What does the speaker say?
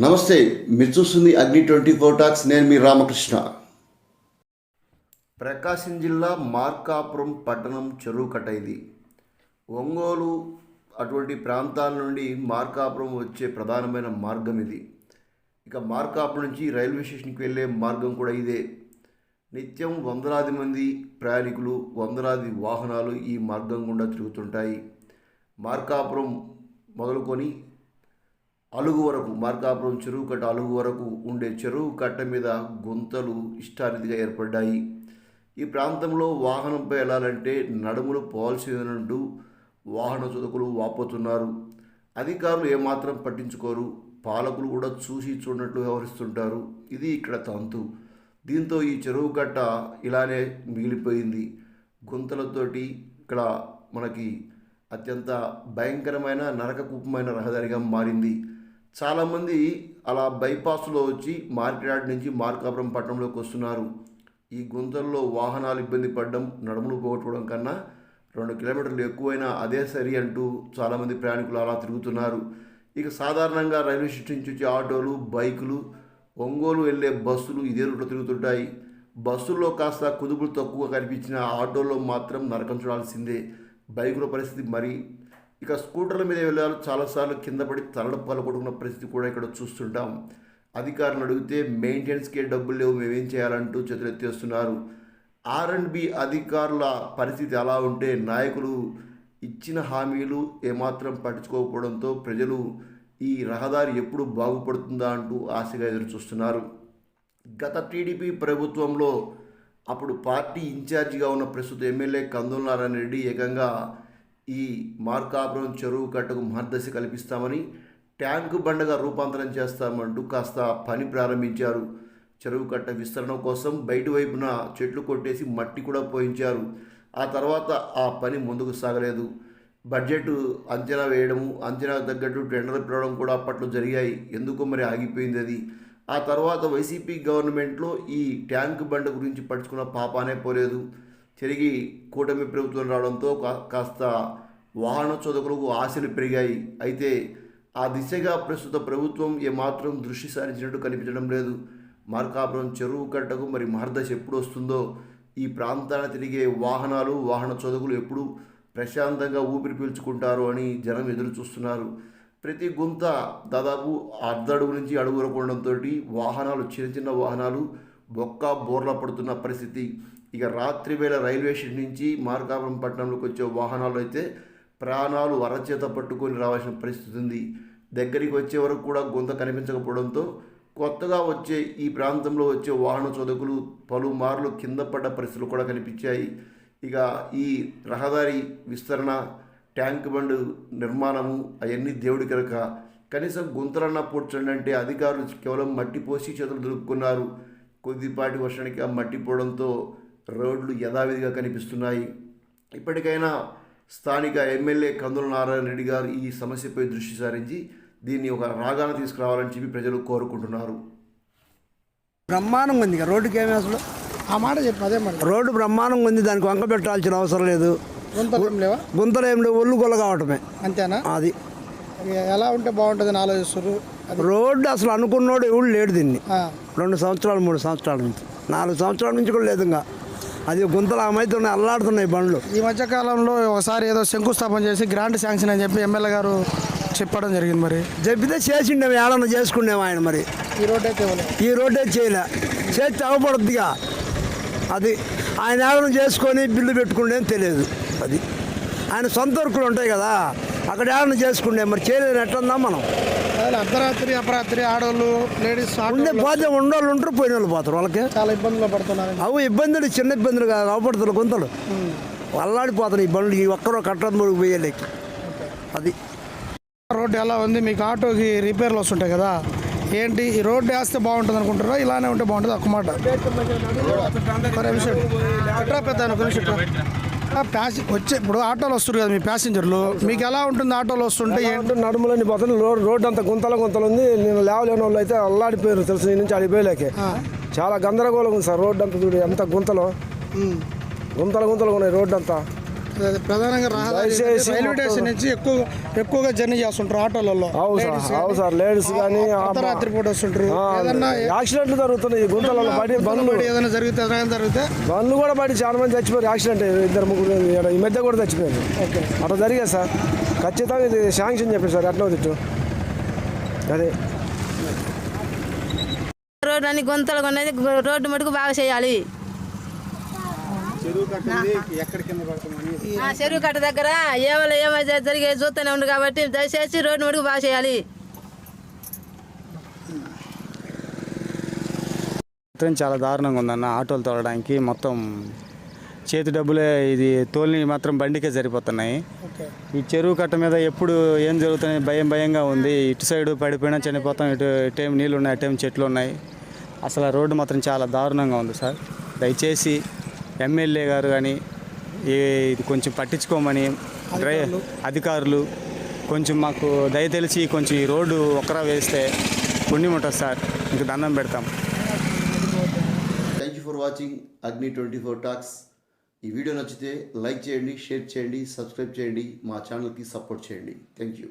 నమస్తే మీరు చూస్తుంది అగ్ని ట్వంటీ ఫోర్ టాక్స్ నేను మీ రామకృష్ణ. ప్రకాశం జిల్లా మార్కాపురం పట్టణం చెరువు కట్ట ఇది. ఒంగోలు అటువంటి ప్రాంతాల నుండి మార్కాపురం వచ్చే ప్రధానమైన మార్గం ఇది. ఇక మార్కాపురం నుంచి రైల్వే స్టేషన్కి వెళ్ళే మార్గం కూడా ఇదే. నిత్యం వందలాది మంది ప్రయాణికులు వందలాది వాహనాలు ఈ మార్గం గుండా తిరుగుతుంటాయి. మార్కాపురం మొదలుకొని అలుగు వరకు మార్కాపురం చెరువు కట్ట అలుగు వరకు ఉండే చెరువు కట్ట మీద గుంతలు ఇష్టారీతిగా ఏర్పడ్డాయి. ఈ ప్రాంతంలో వాహనంపై వెళ్ళాలంటే నడుములు పోవాల్సిందంటూ వాహన చదువుకులు వాపోతున్నారు. అధికారులు ఏమాత్రం పట్టించుకోరు. పాలకులు కూడా చూసి చూడనట్లు వ్యవహరిస్తుంటారు. ఇది ఇక్కడ తంతు. దీంతో ఈ చెరువు కట్ట ఇలానే మిగిలిపోయింది. గుంతలతోటి ఇక్కడ మనకి అత్యంత భయంకరమైన నరకకూపమైన రహదారిగా మారింది. చాలామంది అలా బైపాస్లో వచ్చి మార్కెట్ నుంచి మార్కాపురం పట్టణంలోకి వస్తున్నారు. ఈ గుంతల్లో వాహనాలు ఇబ్బంది పడడం నడుములు పోగొట్టుకోవడం కన్నా రెండు కిలోమీటర్లు ఎక్కువైనా అదే సరి అంటూ చాలామంది ప్రయాణికులు అలా తిరుగుతున్నారు. ఇక సాధారణంగా రైల్వే స్టేషన్ నుంచి వచ్చే ఆటోలు బైకులు ఒంగోలు వెళ్ళే బస్సులు ఇదే రూట్లో తిరుగుతుంటాయి. బస్సుల్లో కాస్త కుదుపులు తక్కువ కనిపించిన ఆటోల్లో మాత్రం నరకం చూడాల్సిందే. బైకుల పరిస్థితి మరి ఇక స్కూటర్ల మీద వెళ్ళాలి చాలాసార్లు కింద పడి తలడప్పాలు కొట్టుకున్న పరిస్థితి కూడా ఇక్కడ చూస్తుంటాం. అధికారులను అడిగితే మెయింటెనెన్స్కే డబ్బులు లేవు మేమేం చేయాలంటూ చేతులు ఎత్తేస్తున్నారు ఆర్ అండ్ బి అధికారుల పరిస్థితి ఎలా ఉంటే నాయకులు ఇచ్చిన హామీలు ఏమాత్రం పట్టించుకోకపోవడంతో ప్రజలు ఈ రహదారి ఎప్పుడు బాగుపడుతుందా అంటూ ఆశగా ఎదురు చూస్తున్నారు గత టీడీపీ ప్రభుత్వంలో అప్పుడు పార్టీ ఇన్ఛార్జిగా ఉన్న ప్రస్తుత ఎమ్మెల్యే కందుల నారాయణ రెడ్డి ఏకంగా ఈ మార్కాపురం చెరువు కట్టకు మహర్దశ కల్పిస్తామని ట్యాంకు బండగా రూపాంతరం చేస్తామంటూ కాస్త పని ప్రారంభించారు. చెరువు కట్ట విస్తరణ కోసం బయట వైపున చెట్లు కొట్టేసి మట్టి కూడా పోయించారు. ఆ తర్వాత ఆ పని ముందుకు సాగలేదు. బడ్జెట్ అంచనా వేయడము అంచనా తగ్గట్టు టెండర్ పిలవడం కూడా అప్పట్లో జరిగాయి. ఎందుకో మరి ఆగిపోయింది అది. ఆ తర్వాత వైసీపీ గవర్నమెంట్లో ఈ ట్యాంక్ బండ గురించి పట్టుకున్న పాపానే పోలేదు. తిరిగి కూటమి ప్రభుత్వం రావడంతో కా- కాస్త వాహన చోదకులకు ఆశలు పెరిగాయి. అయితే ఆ దిశగా ప్రస్తుత ప్రభుత్వం ఏమాత్రం దృష్టి సారించినట్టు కనిపించడం లేదు. మార్కాపురం చెరువు కట్టకు మరి మహర్దశ ఎప్పుడు వస్తుందో ఈ ప్రాంతాన తిరిగే వాహనాలు వాహన చోదకులు ఎప్పుడు ప్రశాంతంగా ఊపిరి పీల్చుకుంటారు అని జనం ఎదురు చూస్తున్నారు. ప్రతి గుంత దాదాపు అర్ధడుగు నుంచి అడుగు ఉండడంతో వాహనాలు చిన్న చిన్న వాహనాలు బొక్క బోర్ల పడుతున్న పరిస్థితి. ఇక రాత్రి వేళ రైల్వే స్టేషన్ నుంచి మార్కాపురం పట్టణంలోకి వచ్చే వాహనాలు అయితే ప్రాణాలు అరచేత పట్టుకొని రావాల్సిన పరిస్థితి ఉంది. దగ్గరికి వచ్చే వరకు కూడా గొంత కనిపించకపోవడంతో కొత్తగా వచ్చే ఈ ప్రాంతంలో వచ్చే వాహన చోదకులు పలుమార్లు కింద పడ్డ పరిస్థితులు కూడా కనిపించాయి. ఇక ఈ రహదారి విస్తరణ ట్యాంక్ బండ్ నిర్మాణము అవన్నీ దేవుడి కనుక. కనీసం గుంతలన్న పూడ్చండి అంటే అధికారులు కేవలం మట్టి పోసి చేతులు దొరుకుతున్నారు కొద్దిపాటి వర్షానికి ఆ మట్టి పోవడంతో రోడ్లు యథావిధిగా కనిపిస్తున్నాయి. ఇప్పటికైనా స్థానిక ఎమ్మెల్యే కందుల నారాయణ రెడ్డి గారు ఈ సమస్యపై దృష్టి సారించి దీన్ని ఒక రాగాన తీసుకురావాలని చెప్పి ప్రజలు కోరుకుంటున్నారు. బ్రహ్మాండంగా ఉంది ఇక. రోడ్డుకి ఏమి అసలు? ఆ మాట చెప్పు అదే మాట. రోడ్డు బ్రహ్మాండంగా ఉంది దానికి వంక పెట్టాల్సిన అవసరం లేదు. గుంతలు ఏం లేవా? గుంతలు ఏం లేవు ఒళ్ళు గొల్ల కావటమే. అంతేనా? అది. ఎలా ఉంటే బాగుంటుందని ఆలోచిస్తారు అది రోడ్డు అసలు అనుకున్నోడు ఎవడు లేడు దీన్ని. రెండు సంవత్సరాలు మూడు సంవత్సరాల నుంచి. నాలుగు సంవత్సరాల నుంచి కూడా లేదు ఇంకా. అది గుంతలు అమైతున్నాయి అల్లాడుతున్నాయి బండ్లు. ఈ మధ్య కాలంలో ఒకసారి ఏదో శంకుస్థాపన చేసి గ్రాంట్ శాంక్షన్ అని చెప్పి ఎమ్మెల్యే గారు చెప్పడం జరిగింది మరి. చెప్పితే చేసిండేవి ఏడన్నా చేసుకునేవి ఆయన మరి. ఈ రోడ్ అయితే ఈ రోడ్డే చేయలే. చేస్తే అవపడుద్దిగా. అది ఆయన ఏమైనా చేసుకొని బిల్లు పెట్టుకుంటే తెలియదు అది. ఆయన సొంత వర్కులు ఉంటాయి కదా అక్కడ ఏమైనా చేసుకుండే మరి చేయలేదు ఎట్లుందా మనం అర్ధరాత్రి అపరాత్రి ఆడవాళ్ళు లేడీస్ ఉండే పోతే ఉండోళ్ళు ఉంటారు పోయిన వాళ్ళు పోతారు వాళ్ళకి. చాలా ఇబ్బందులు పడుతున్నారు. అవి ఇబ్బందులు చిన్న ఇబ్బందులు కాదు అవపడుతున్న గుంతలు అల్లాడిపోతాయి ఈ బండ్లు ఈ ఒక్కరో కట్టడం పోయేలేకి అది. రోడ్డు ఎలా ఉంది? మీకు ఆటోకి రిపేర్లు వస్తుంటాయి కదా. ఏంటి? ఈ రోడ్డు వేస్తే బాగుంటుంది అనుకుంటారా ఇలానే ఉంటే బాగుంటుంది ఒక మాట. ఒక నిమిషం. ఎట్రా పెద్ద ఒక నిమిషం ప్యాసి వచ్చే ఇప్పుడు ఆటోలు వస్తారు కదా మీ ప్యాసింజర్లు మీకు ఎలా ఉంటుంది ఆటోలు వస్తుంటే? నడుములని పోతుంది రోడ్ రోడ్ అంతా గుంతల గుంతలు ఉంది. నేను లేవలేని వాళ్ళు అయితే అల్లాడిపోయారు తెలుసు ఈ నుంచి అడిపోయలేకే చాలా గందరగోళం ఉంది సార్ రోడ్ అంతా చూడు ఎంత గుంతలు. గుంతలు గుంతలు ఉన్నాయి రోడ్ అంతా ప్రధానంగా రహదారి రైల్వే స్టేషన్ నుంచి ఎక్కువ ఎక్కువగా జర్నీ చేస్తుంటారు ఆటోలలో. అవు Ladies సార్ కానీ, అవు సార్ లేడీస్ కానీ అర్ధరాత్రి పూట వస్తుంటారు. ఏదన్నా యాక్సిడెంట్లు జరుగుతున్నాయి ఈ గుంతలలో పడి బండ్లు. ఏదైనా జరిగితే ఏదైనా జరిగితే బండ్లు కూడా పడి చాలా మంది చచ్చిపోయారు యాక్సిడెంట్. ఇద్దరు ముగ్గురు ఈ మధ్య కూడా చచ్చిపోయారు. ఓకే. అట్లా జరిగాయి సార్. ఖచ్చితంగా ఇది శాంక్షన్ చెప్పారు సార్ ఎట్లా తిట్టు. అదే. రోడ్డు అన్ని గుంతలు ఉన్నది రోడ్డు మటుకు బాగా చేయాలి. చెరువు కట్ట దగ్గర ఏమైనా ఏమైతే జరిగే చూస్తూనే ఉంది కాబట్టి దయచేసి రోడ్డు మటుకు బాగా చేయాలి. మాత్రం చాలా దారుణంగా ఉందన్న ఆటోలు తోలడానికి మొత్తం చేతి డబ్బులే ఇది తోలిని మాత్రం బండికే సరిపోతున్నాయి. ఓకే. ఈ చెరువు కట్ట మీద ఎప్పుడు ఏం జరుగుతుంది భయం భయంగా ఉంది. ఇటు సైడ్ పడిపోయినా చనిపోతాం ఇటు ఇటేం నీళ్ళు ఉన్నాయి అటేం చెట్లు ఉన్నాయి. అసలు ఆ రోడ్డు మాత్రం చాలా దారుణంగా ఉంది సార్. దయచేసి ఎమ్మెల్యే గారు కానీ ఇది కొంచెం పట్టించుకోమని డ్రై అధికారులు. కొంచెం మాకు దయ తెలిసి కొంచెం ఈ రోడ్డు ఒకరా వేస్తే పుణ్యం ఉంటుంది సార్. ఇంక దండం పెడతాం. Thank you for watching Agni twenty four talks ఈ వీడియో నచ్చితే లైక్ చేయండి షేర్ చేయండి సబ్స్క్రైబ్ చేయండి మా ఛానల్కి సపోర్ట్ చేయండి. Thank you